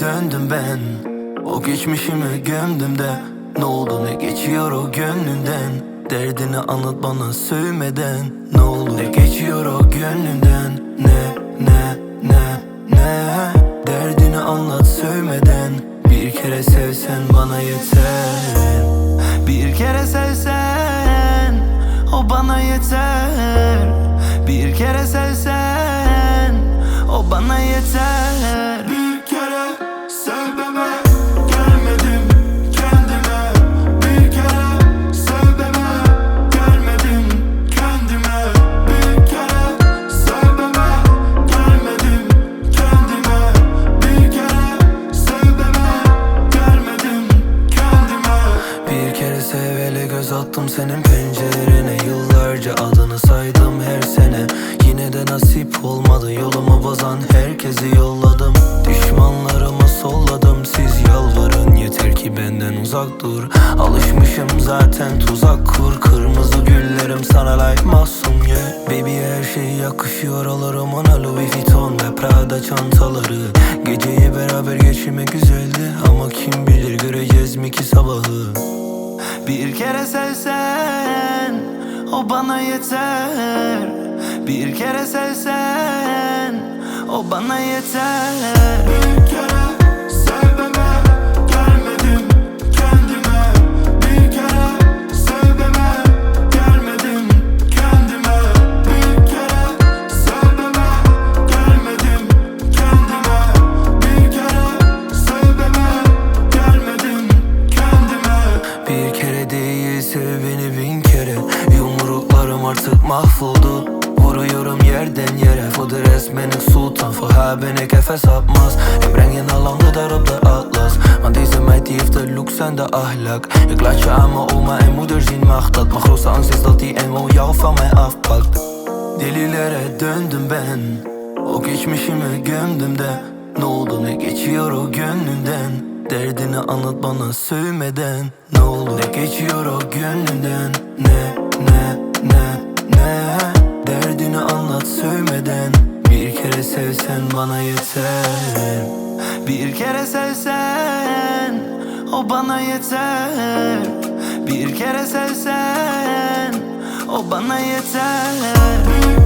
döndüm ben. O geçmişimi gömdüm de. Ne oldu ne geçiyor o gönlünden Derdini anlat bana sövmeden. Ne oldu ne geçiyor o gönlünden Ne ne ne ne? Derdini anlat sövmeden. Bir kere sevsen bana yeter. Bir kere sevsen O bana yeter. Bir kere sevsen O bana yeter attım senin pencerene Yıllarca adını saydım her sene. Yine de nasip olmadı yolumu bozan herkesi yolladım. Düşmanlarımı solladım siz yalvarın. Yeter ki benden uzak dur. Alışmışım zaten tuzak kur. Kırmızı güllerim sana like masum yeah. Baby her şey yakışıyor. Alırım ona Louis Vuitton ve Prada çantaları. Geceyi beraber geçirmek güzeldi Ama kim bilir göreceğiz mi ki sabahı bir kere sevsen o bana yeter. Bir kere sevsen o bana yeter Yumruklarım artık mahvoldu. Vuruyorum yerden yere. Foda resmenik sultan. Faha beni kefe sapmaz Hep rengin alandı darıp da atlas. Man deze meid de look en de ahlak. Ik laat je aan me oma en moeder zien mag dat Mijn grootste angst is dat die engel jou van mij afpakt Delilere döndüm ben. O geçmişimi gömdüm de. Ne oldu ne geçiyor o gönlünden Derdini anlat bana sövmeden. Ne oldu ne geçiyor o gönlünden Ne ne ne ne? Derdini anlat sövmeden. Bir kere sevsen bana yeter. Bir kere sevsen O bana yeter. Bir kere sevsen O bana yeter